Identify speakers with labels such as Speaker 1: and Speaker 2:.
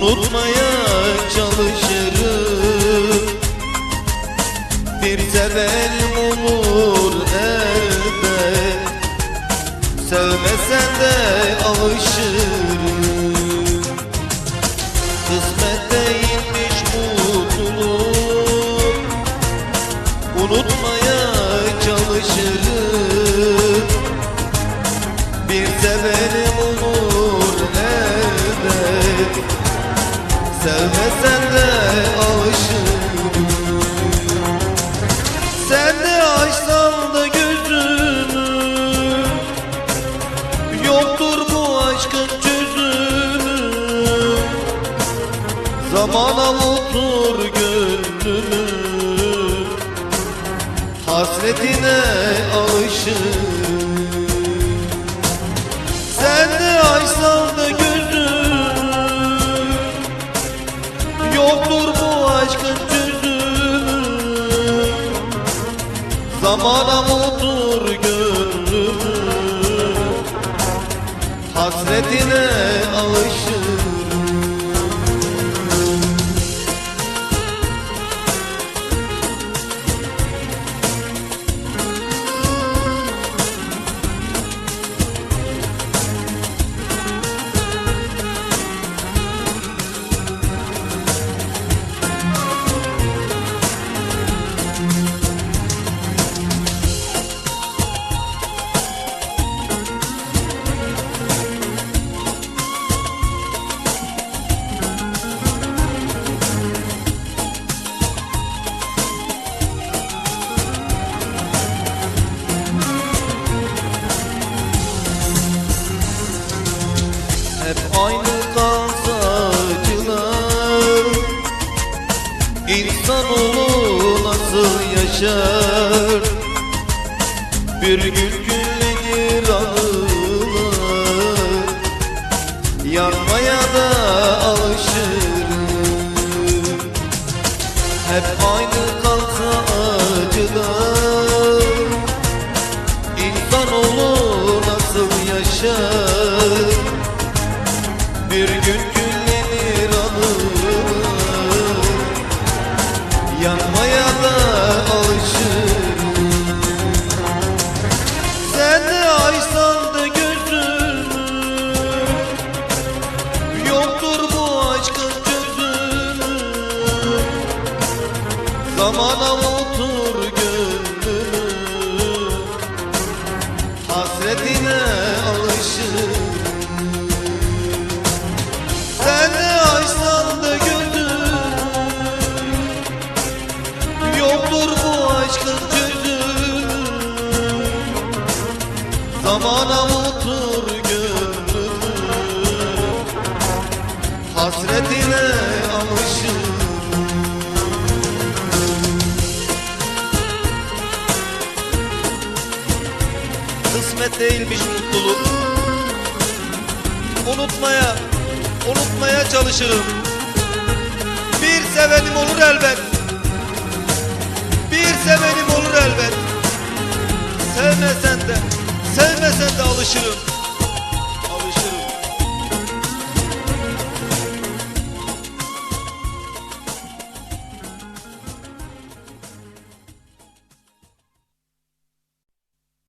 Speaker 1: Unutmaya çalışırım. Bir sevenim olur elbet Sevmesen de alışırım. Kısmet değilmiş mutluluk Unutmaya çalışırım. Bir sevenim olur elbet Sevmesen de alışırım Sen de açsan da gözünü Yoktur bu aşkın çözümü. Zamana vutur gönlümü. Hasretine alışır. Sen de açsan da gözünü Zamana vutur gönlümü. Hasretine alışır İnsanoğlu nasıl yaşar? Bir gün küllenir anılar. Yanmaya da alışır Hep aynı kalsa acılar. İnsanoğlu nasıl yaşar? Bir gün Zamana otur gönlümü Hasretine alışır. Sen de açsan da gözün Yoktur bu aşkın çözümü Zamana otur gönlümü Hasretine alışır değilmiş mutluluk. Unutmaya unutmaya çalışırım. Bir sevenim olur elbet. Bir sevenim olur elbet. Sevmesen de, sevmesen de alışırım